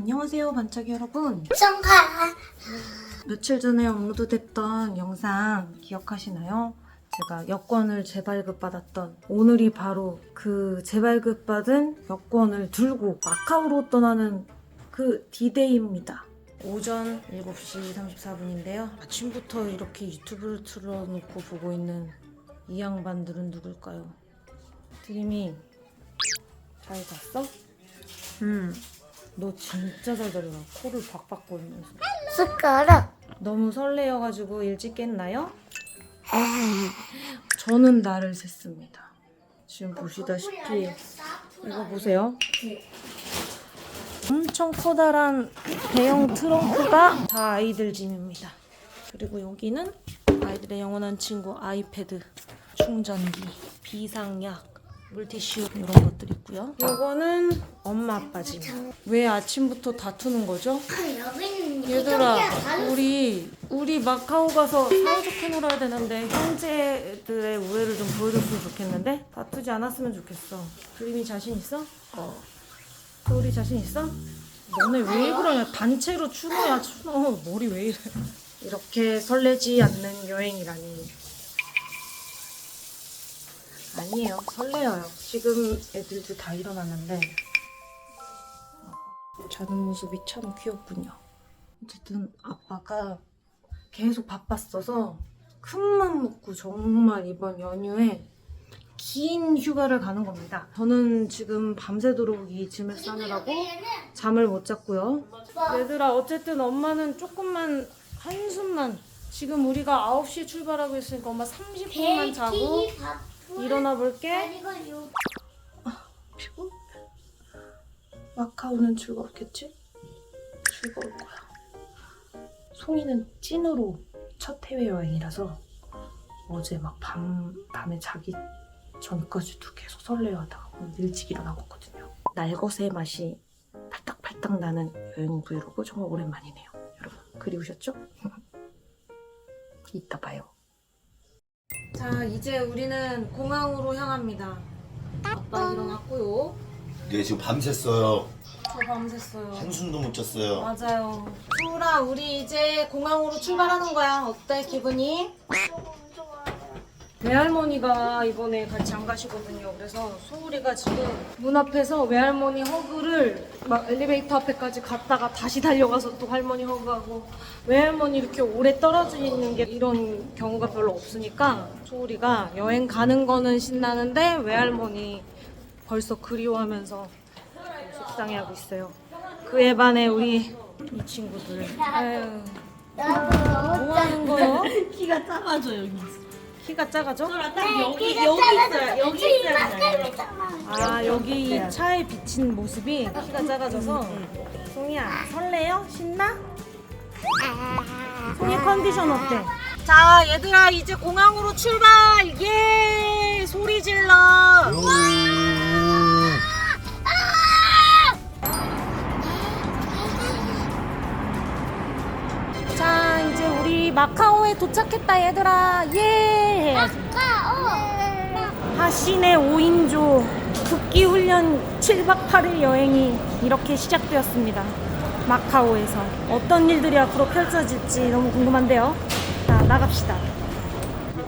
안녕하세요 반짝이 여러분 성가 며칠 전에 업로드됐던 영상 기억하시나요? 제가 여권을 재발급 받았던 오늘이 바로 그 재발급 받은 여권을 들고 마카오로 떠나는 그 디데이입니다. 오전 7시 34분인데요. 아침부터 이렇게 유튜브를 틀어놓고 보고 있는 이 양반들은 누굴까요? 드림이 잘 잤어? 음. 너 진짜 잘 자더라. 코를 박박 거리면서. 숟가락 너무 설레어가지고 일찍 깼나요? 저는 나를 샜습니다. 지금 보시다시피 이거 보세요. 엄청 커다란 대형 트렁크가 다 아이들 짐입니다. 그리고 여기는 아이들의 영원한 친구 아이패드, 충전기, 비상약, 물티슈 이런 것들 있고요. 이거는 엄마 아빠 짐. 왜 아침부터 다투는 거죠? 얘들아 우리 우리 마카오 가서 사이좋게 놀아야 되는데 형제들의 우애를 좀 보여줬으면 좋겠는데 다투지 않았으면 좋겠어 그림이 자신 있어? 어 우리 자신 있어? 너네 왜 그러냐 단체로 추노야 추노 머리 왜 이래 이렇게 설레지 않는 여행이라니 아니에요. 설레어요. 지금 애들도 다 일어났는데. 자는 모습이 참 귀엽군요. 어쨌든 아빠가 계속 바빴어서 큰맘 먹고 정말 이번 연휴에 긴 휴가를 가는 겁니다. 저는 지금 밤새도록 이 짐을 싸느라고 잠을 못 잤고요. 얘들아 어쨌든 엄마는 조금만 한숨만. 지금 우리가 9시에 출발하고 있으니까 엄마 30분만 자고 일어나 볼게. 요 피고 마카오는 즐겁겠지? 즐거울 거야. 송이는 찐으로 첫 해외 여행이라서 어제 막 밤 밤에 자기 전까지도 계속 설레어하다가 오늘 일찍 일어나거든요. 날것의 맛이 팔딱팔딱 나는 여행 브이로그 정말 오랜만이네요. 여러분 그리우셨죠? 이따 봐요. 자 이제 우리는 공항으로 향합니다. 아빠 일어났고요. 네 지금 밤샜어요. 저 밤샜어요. 한숨도 못 잤어요. 맞아요. 소울아, 우리 이제 공항으로 출발하는 거야. 어때, 기분이? 외할머니가 이번에 같이 안 가시거든요. 그래서 소울이가 지금 문 앞에서 외할머니 허그를 막 엘리베이터 앞에까지 갔다가 다시 달려가서 또 할머니 허그하고 외할머니 이렇게 오래 떨어져 있는 게 이런 경우가 별로 없으니까 소울이가 여행 가는 거는 신나는데 외할머니 벌써 그리워하면서 속상해하고 있어요. 그에 반해 우리 이 친구들. 아유, 뭐 하는 거요? 키가 작아져 여기. 키가 작아져? 딱 여기 여기 있어요. 여기 있어요. 아 여기 이 차에 비친 모습이 키가 작아져서 송이야 설레요? 신나? 송이 컨디션 어때? 자 얘들아 이제 공항으로 출발 예 소리 질러 마카오에 도착했다 얘들아 예 해야지 하신의 5인조 국기 훈련 7박 8일 여행이 이렇게 시작되었습니다. 마카오에서 어떤 일들이 앞으로 펼쳐질지 너무 궁금한데요. 자, 나갑시다.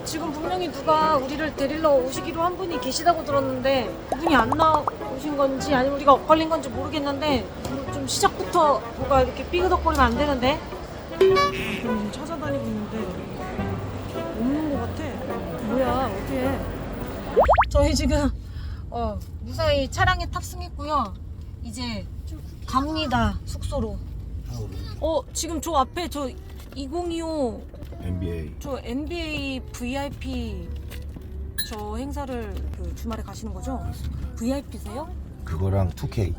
지금 분명히 누가 우리를 데리러 오시기로 한 분이 계시다고 들었는데 그분이 안 나오신 건지 아니면 우리가 엇갈린 건지 모르겠는데 좀 시작부터 뭐가 이렇게 삐그덕거리면 안 되는데 지금 찾아다니고 있는데 없는 것 같아. 뭐야 어떻게? 저희 지금 어, 무사히 차량에 탑승했고요. 이제 갑니다 숙소로. 어 지금 저 앞에 저 2025 NBA. 저 NBA VIP 저 행사를 그 주말에 가시는 거죠? VIP세요? 그거랑 2K.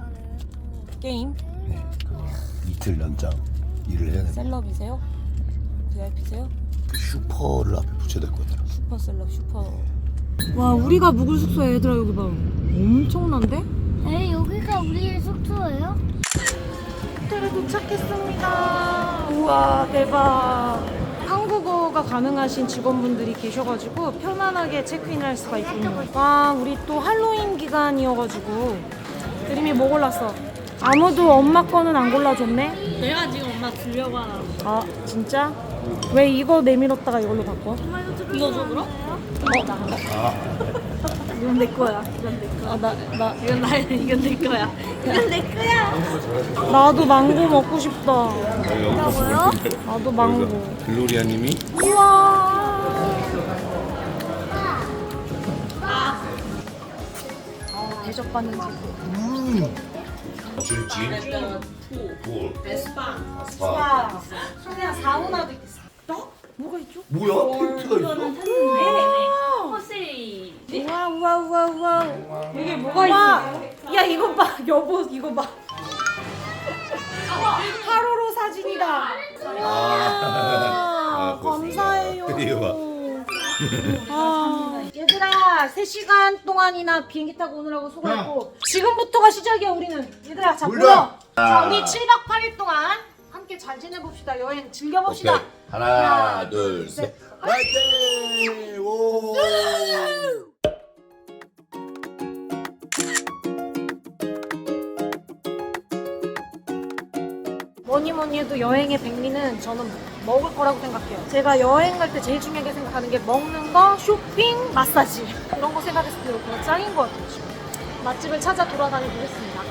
게임 네, 그거 이틀 연장 일을 해야 돼. 셀럽이세요? VIP세요? 그 슈퍼를 앞에 붙여야 될 것 같더라. 슈퍼 셀럽 슈퍼. 와 우리가 묵을 숙소야 얘들아 여기 봐. 엄청난데? 에 여기가 우리의 숙소예요? 호텔에 도착했습니다. 우와 대박. 한국어가 가능하신 직원분들이 계셔가지고 편안하게 체크인 할 수가 있군요. 와 우리 또 할로윈 기간이어가지고 드림이 뭐 골랐어? 아무도 엄마 거는 안 골라줬네. 내가 지금 엄마 주려고 하나. 아 진짜? 왜 이거 내밀었다가 이걸로 바꿔? 이거 줘 그럼? 이건 내 거야. 이건 내 거야. 나, 나, 이건 나 이건 내 거야. 이건 내 거야. 나도 망고 먹고 싶다. 나도 망고. 글로리아님이 우와. 아, 대접받는 집. 줄지 볼 에스파. 아스파 소리야 사우나도 있어. 어? 뭐가 있죠? 뭐야 텐트가 있어? 호시. 우와 우와 우와 우와. 이게 뭐가 있어? 야 이거 봐 여보 이거 봐. 하루로 사진이다. 아, 아, 감사해요. 이거 봐. 아, 얘들아 3시간 동안이나 비행기 타고 오느라고 수고했고 지금부터가 시작이야 우리는. 얘들아 자 몰라. 모여 자. 아. 우리 7박 8일 동안 함께 잘 지내봅시다 여행. 즐겨봅시다. 오케이. 하나 둘 셋. 화이팅! 오. 뭐니 뭐니 해도 여행의 백미는 저는 먹을 거라고 생각해요. 제가 여행 갈 때 제일 중요하게 생각하는 게 먹는 거, 쇼핑, 마사지 이런 거 생각했을 때 그거 짱인 것 같아요. 맛집을 찾아 돌아다니 보겠습니다.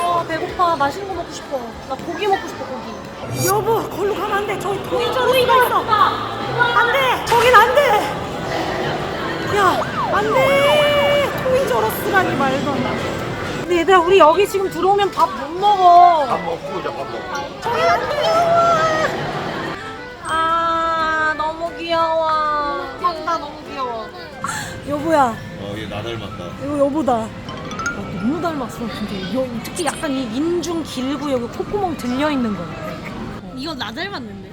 어 배고파 맛있는 거 먹고 싶어. 나 고기 먹고 싶어 고기. 여보 걸로 가면 안 돼. 저기 토이저로스가 있어. 안 돼. 저긴 안 돼. 야 안 돼. 토이저로스라니 말도 안 돼. 근데 얘들아 우리 여기 지금 들어오면 밥 못 먹어. 밥 먹고 이제 밥 먹고 저기 안귀 귀여워. 황나 너무 귀여워. 여보야, 어 얘 나 닮았다 이거 여보다. 아, 너무 닮았어, 근데. 여, 특히 약간 이 인중 길고 여기 콧구멍 들려 있는 거. 이건 나 닮았는데.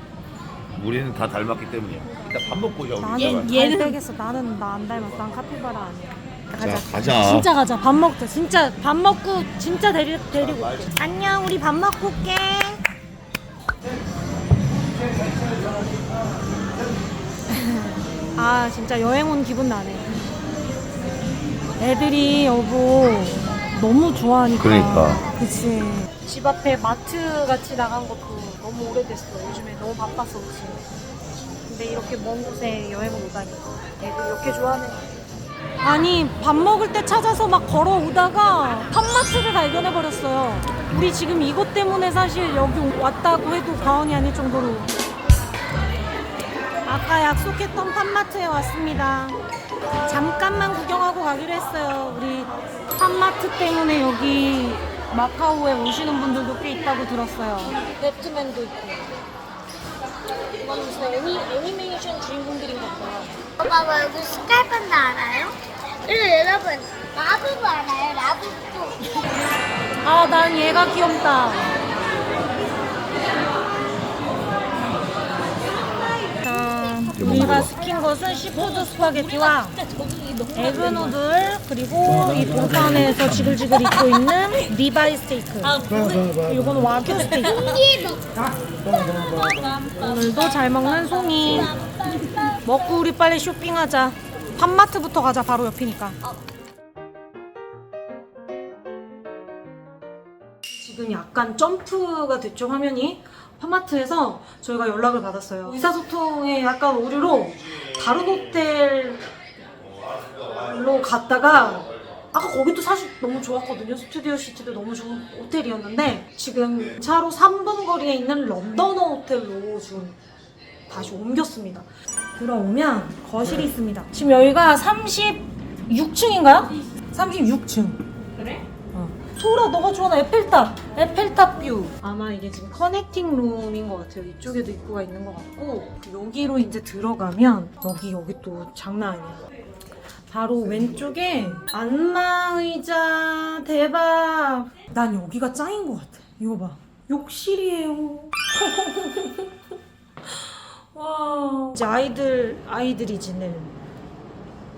우리는 다 닮았기 때문이야 이따 밥 먹고 자 나는 잘 얘는- 빼겠어. 나는 나 안 닮았어. 난 카피바라 아니야. 가자. 자 가자 진짜 가자. 밥 먹자. 진짜 밥 먹고 진짜 데리, 데리고 올게. 안녕. 우리 밥 먹고 올게. 아 진짜 여행 온 기분 나네. 애들이 여보 너무 좋아하니까. 그러니까. 그치. 집 앞에 마트 같이 나간 것도 너무 오래됐어. 요즘에 너무 바빴어, 그치. 근데 이렇게 먼 곳에 여행을 오다니. 애들 이렇게 좋아하네. 아니 밥 먹을 때 찾아서 막 걸어오다가 팜마트를 발견해 버렸어요 우리 지금 이것 때문에 사실 여기 왔다고 해도 과언이 아닐 정도로 아까 약속했던 팜마트에 왔습니다 잠깐만 구경하고 가기로 했어요 우리 팜마트 때문에 여기 마카오에 오시는 분들도 꽤 있다고 들었어요 배트맨도 있고 이건 무슨 애니, 애니메이션 주인공들인가 봐요 봐봐 여기 스카이프는 알아요? 그리고 여러분 라부부 알아요? 라부부 아, 난 얘가 귀엽다. 우리가 시킨 것은 시푸드 스파게티와 에그 누들 그리고 이 돌판에서 지글지글 익고 있는 리바이 스테이크. 이건 와규 스테이크. 오늘도 잘 먹는 송이. 먹고 우리 빨리 쇼핑하자. 팜마트부터 가자. 바로 옆이니까. 지금 약간 점프가 됐죠 화면이 파마트에서 저희가 연락을 받았어요. 의사소통에 약간 오류로 다른 호텔로 갔다가 아까 거기도 사실 너무 좋았거든요. 스튜디오 시티도 너무 좋은 호텔이었는데 지금 차로 3분 거리에 있는 런던어 호텔로 지금 다시 옮겼습니다. 들어오면 거실이 있습니다. 지금 여기가 36층인가요? 36층 소라 너가 좋아하는 에펠탑 에펠탑 뷰. 아마 이게 지금 커넥팅 룸인 것 같아요. 이쪽에도 입구가 있는 것 같고 여기로 이제 들어가면 여기 여기 또 장난 아니야. 바로 왼쪽에 안마의자 대박. 난 여기가 짱인 것 같아. 이거 봐. 욕실이에요. 와 이제 아이들 아이들이 지낼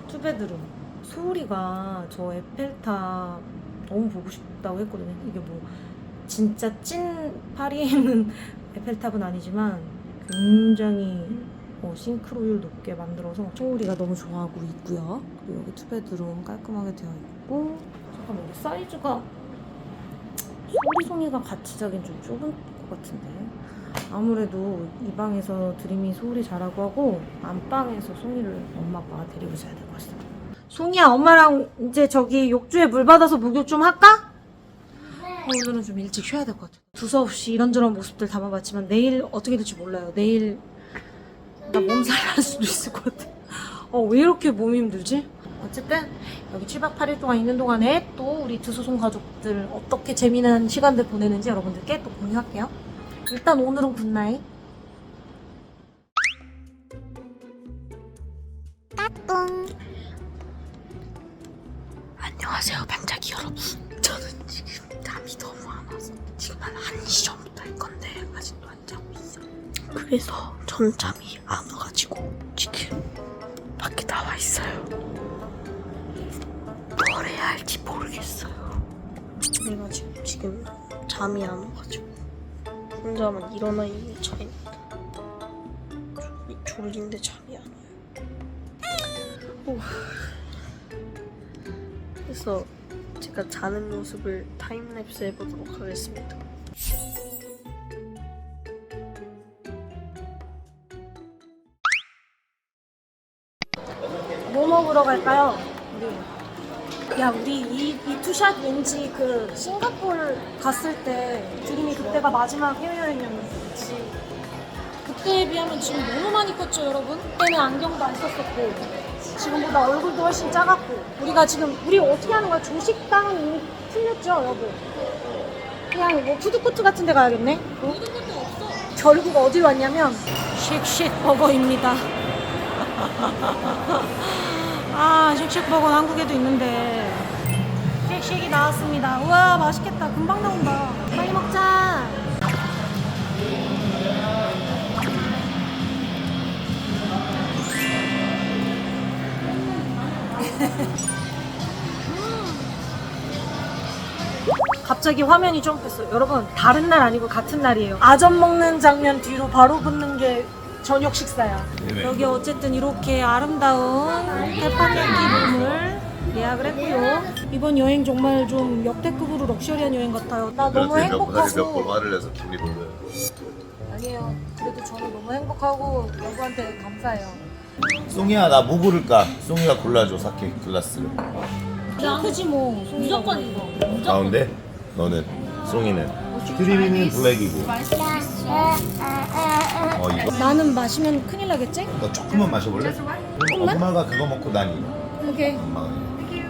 투베드룸. 소울이가 저 에펠탑 너무 보고 싶다고 했거든요. 이게 뭐 진짜 찐 파리에 있는 에펠탑은 아니지만 굉장히 어, 싱크로율 높게 만들어서 소울이가 너무 좋아하고 있고요. 그리고 여기 투베드룸 깔끔하게 되어 있고 잠깐만 이게 사이즈가 소울이 송이송이가 같이 자긴 좀 좁은 것 같은데 아무래도 이 방에서 드림이 소리 잘하고 하고 안방에서 송이를 엄마 아빠가 데리고 자야 될 것 같습니다 송이야 엄마랑 이제 저기 욕조에 물 받아서 목욕 좀 할까? 어, 오늘은 좀 일찍 쉬어야 될 것 같아 두서없이 이런저런 모습들 담아봤지만 내일 어떻게 될지 몰라요 내일 나 몸살이 날 수도 있을 것 같아 어, 왜 이렇게 몸이 힘들지? 어쨌든 여기 7박 8일 동안 있는 동안에 또 우리 드수송 가족들 어떻게 재미난 시간들 보내는지 여러분들께 또 공유할게요. 일단 오늘은 굿나잇. 그래서 전 잠이 안 와가지고 지금 밖에 나와 있어요. 뭘 해야 할지 모르겠어요. 내가 지금, 지금 잠이 안 와가지고 혼자만 일어나 있는 졸리, 졸린데 잠이 안 와요. 오. 그래서 제가 자는 모습을 타임랩스 해보도록 하겠습니다. 갈까요? 우리. 야, 우리 이, 이 투샷 왠지 그 싱가포르 갔을 때 드림이 그때가 마지막 해외여행이었는지 그때에 비하면 지금 너무 많이 컸죠, 여러분? 그때는 안경도 안 썼었고 지금보다 얼굴도 훨씬 작았고 우리가 지금 우리 어떻게 하는 거야? 조식당은 이미 풀렸죠, 여보? 그냥 뭐 푸드코트 같은 데 가야겠네? 푸드코트 없어 결국 어디 왔냐면 쉑쉑 버거입니다 아, 쉑쉑버거는 한국에도 있는데. 쉑쉑이 나왔습니다. 우와, 맛있겠다. 금방 나온다. 빨리 먹자. 갑자기 화면이 점프했어요. 여러분, 다른 날 아니고 같은 날이에요. 아점 먹는 장면 뒤로 바로 붙는 게 저녁 식사야. 네네. 여기 어쨌든 이렇게 아름다운 테파네키 룸을 예약을 했고요. 이번 여행 정말 좀 역대급으로 럭셔리한 여행 같아요. 나 너무 몇번 행복하고 화를 내서 기분이 별로야. 아니에요. 그래도 저는 너무 행복하고 여보한테 감사해요. 송이야 나 뭐 고를까? 송이가 골라줘 사케 글라스를. 핑크지 뭐. 무조건 이거. 가운데 너는 송이는 드림이는 블랙이고. 어 이거 나는 마시면 큰일 나겠지? 너 조금만 마셔볼래? 그럼 엄마가 그거 먹고 난 이거. 오케이. 엄마가 이거.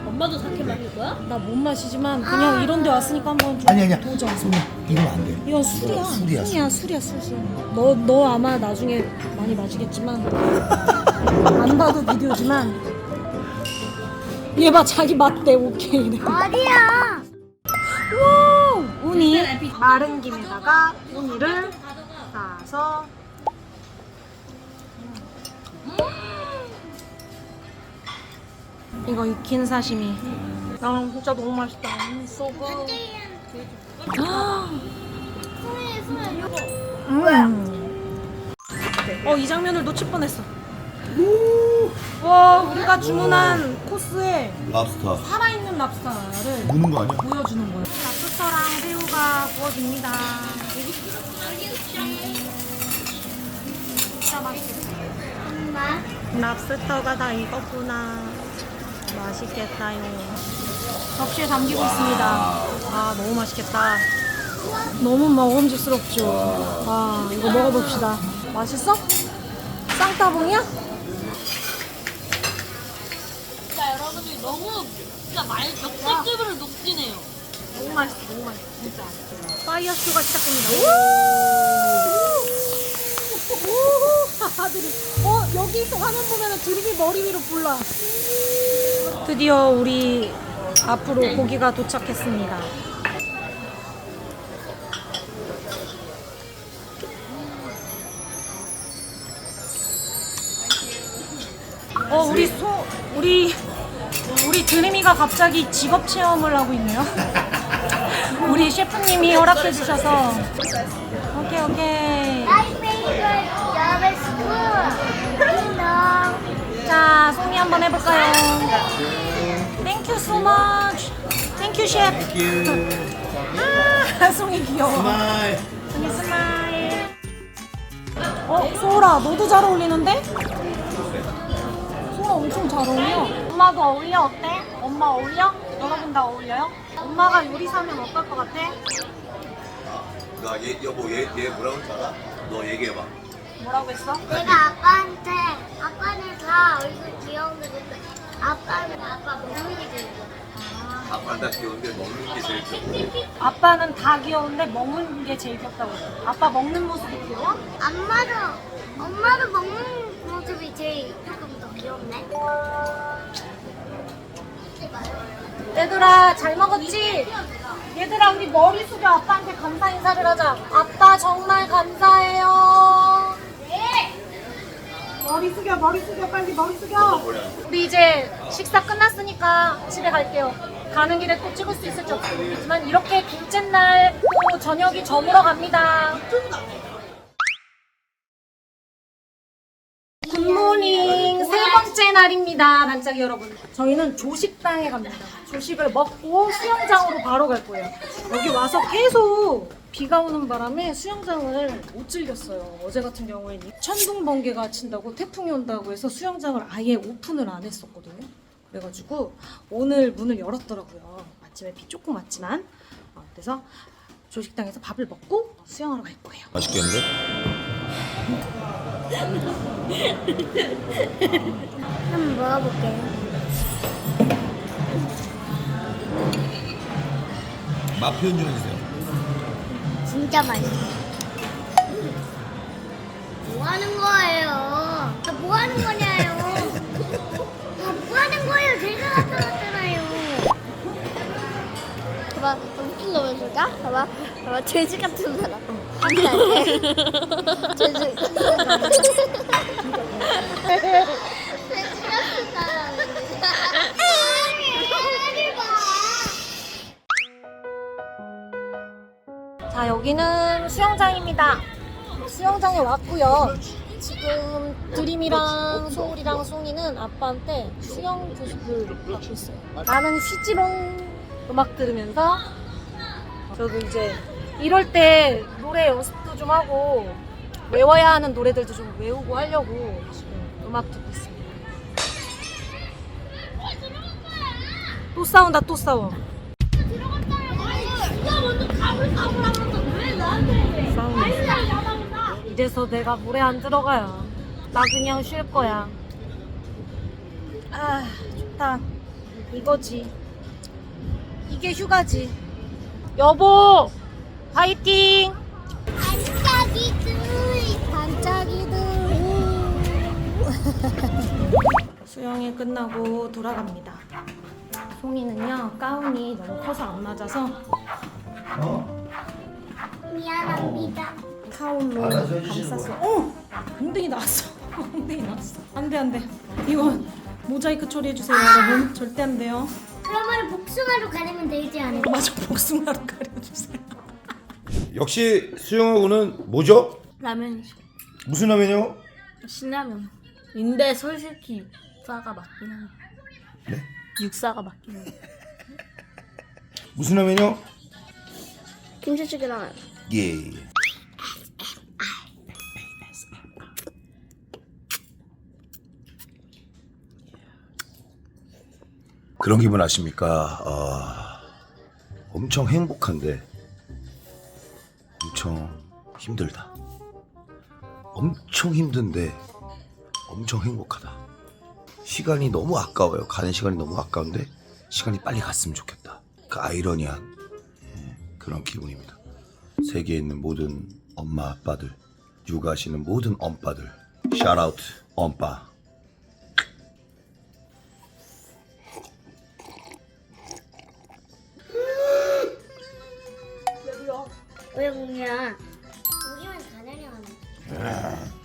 엄마도 사케 마실 거야? 나 못 마시지만 그냥 이런 데 왔으니까 한번 좀 아니 아니야. 도전. 송이야 이건 안 돼. 이건 술이야. 술이야. 술이야, 술이야, 술, 술. 너, 너 아마 나중에 많이 마시겠지만 안 봐도 비디오지만 얘 봐, 자기 맞대, 오케이. 이래. 어디야? 오! 우니 마른 김에다가 우니를 싸서 이거 익힌 사시미. 아, 진짜 너무 맛있다. 음, 소금. 음. 어, 이 장면을 놓칠 뻔했어. 와, 우리가 주문한 코스에 랍스터. 살아있는 랍스타를 무는 거 아니야? 보여주는 거예요. 랍스터랑 새우가 구워집니다. 진짜 맛있겠다. 랍스터가 다 익었구나. 맛있겠다요. 접시에 담기고 있습니다. 아, 너무 맛있겠다. 너무 먹음직스럽죠. 와, 이거 먹어봅시다. 맛있어? 쌍따봉이야? 진짜 여러분들 너무 진짜 말 역대급으로 녹진해요. 너무 맛있어, 너무 맛있어, 진짜. 파이어 쇼가 시작됩니다. 우! 아들이, 어, 여기서 화면 보면 드림이 머리 위로 불러. 드디어 우리 앞으로 고기가 도착했습니다. 드림이가 갑자기 직업 체험을 하고 있네요. 우리 셰프님이 허락해 주셔서. 오케이, 오케이. My favorite job is school. You know. 자, 송이 한번 해볼까요? Thank you so much. Thank you, 셰프. 아, 송이 귀여워. 스마일. 송이 스마일. 어, 소라, 너도 잘 어울리는데? 소라 엄청 잘 어울려. 엄마도 어울려, 어때? 엄마 어울려? 여러분 다 어울려요? 엄마가 요리사면 어떨 것 같아? 나 얘 여보 얘 얘 뭐라고 했지 알아? 너 얘기해봐. 뭐라고 했어? 내가 아빠한테 아빠는 다 얼굴 귀여운데 근데 아빠는 아빠 먹는 게 제일 좋아. 아빠 다 귀여운데 먹는 게 제일 좋아. 아빠는 다 귀여운데 먹는 게 제일 귀엽다고 했어. 아빠 먹는 모습이 귀여워? 엄마도 엄마도 먹는 모습이 제일 조금 더 귀엽네. 얘들아 잘 먹었지? 얘들아 우리 머리 숙여. 아빠한테 감사 인사를 하자. 아빠 정말 감사해요. 네. 머리 숙여 머리 숙여. 빨리 머리 숙여. 우리 이제 식사 끝났으니까 집에 갈게요. 가는 길에 또 찍을 수 있을지 없을지 모르겠지만 이렇게 둘째 날 또 저녁이 저물어 갑니다 굿모닝 세 번째 날입니다. 반짝이 여러분. 저희는 조식당에 갑니다. 조식을 먹고 수영장으로 바로 갈 거예요. 여기 와서 계속 비가 오는 바람에 수영장을 못 즐겼어요. 어제 같은 경우에는 천둥 번개가 친다고 태풍이 온다고 해서 수영장을 아예 오픈을 안 했었거든요. 그래가지고 오늘 문을 열었더라고요. 아침에 비 조금 왔지만. 어, 그래서 조식당에서 밥을 먹고 수영하러 갈 거예요. 맛있겠는데? 한번 먹어볼게요. 맛 표현 좀 해주세요. 진짜 맛있어. 뭐 하는 거예요? 아, 뭐 하는 거냐요? 웃긴 거 보여줄까? 봐봐, 봐봐, 돼지 같은 사람. 돼지 같은 사람. 자 여기는 수영장입니다. 수영장에 왔고요. 지금 드림이랑 소울이랑 송이는 아빠한테 수영 교습을 받고 있어요. 나는 쉬지롱 음악 들으면서 저도 이제 이럴 때 노래 연습도 좀 하고 외워야 하는 노래들도 좀 외우고 하려고 지금 음악 듣고 있습니다. 또 싸운다 또 싸워. 있어. 이래서 내가 물에 안 들어가요. 나 그냥 쉴 거야. 아, 좋다. 이거지. 이게 휴가지. 여보, 화이팅! 반짝이들 반짝이들 수영이 끝나고 돌아갑니다. 송이는요, 가운이 너무 커서 안 맞아서 미안합니다 타올로 알아서 해주시는 감쌌어. 어! 엉덩이 나왔어. 엉덩이 나왔어. 안 돼, 안 돼. 이거 모자이크 처리해 주세요, 여러분. 절대 안 돼요. 그러면 복숭아로 가리면 되지 않을까? 맞아, 복숭아로 가려주세요. 역시 수영하고는 뭐죠? 라면이죠. 무슨 라면이요? 신라면. 근데 솔직히 육사가 맞긴 해요. 네? 육사가 맞긴 해요. 무슨 라면이요? 김치찌개 라면 예. 그런 기분 아십니까? 아, 엄청 행복한데 엄청 힘들다. 엄청 힘든데 엄청 행복하다. 시간이 너무 아까워요. 가는 시간이 너무 아까운데 시간이 빨리 갔으면 좋겠다. 그 아이러니한 예, 그런 기분입니다. 세계에 있는 모든 엄마 아빠들, 육아하시는 모든 엄빠들, 샤라우트 엄빠. 왜 공이야? 우리만 다 내려가네 편의점에